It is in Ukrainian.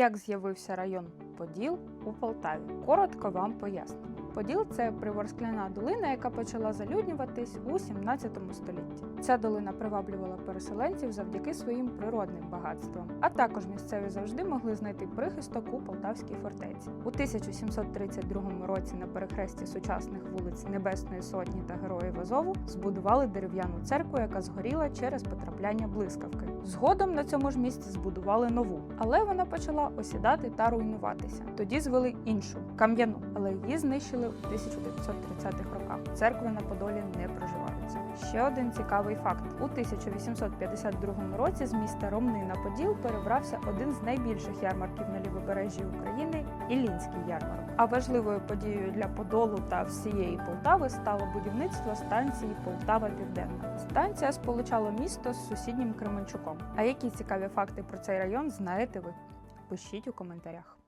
Як з'явився район Поділ у Полтаві? Коротко вам поясню. Поділ це приворскляна долина, яка почала залюднюватись у 17 столітті. Ця долина приваблювала переселенців завдяки своїм природним багатствам, а також місцеві завжди могли знайти прихисток у Полтавській фортеці. У 1732 році на перехресті сучасних вулиць Небесної Сотні та Героїв Азову збудували дерев'яну церкву, яка згоріла через потрапляння блискавки. Згодом на цьому ж місці збудували нову, але вона почала осідати та руйнуватися. Тоді звели іншу кам'яну, але її знищили у 1930-х роках. Церкви на Подолі не проживаються. Ще один цікавий факт: у 1852 році з міста Ромни на Поділ перебрався один з найбільших ярмарків на лівобережжі України Іллінський ярмарок. А важливою подією для Подолу та всієї Полтави стало будівництво станції Полтава Південна. Станція сполучала місто з сусіднім Кременчуком. А які цікаві факти про цей район знаєте ви? Пишіть у коментарях.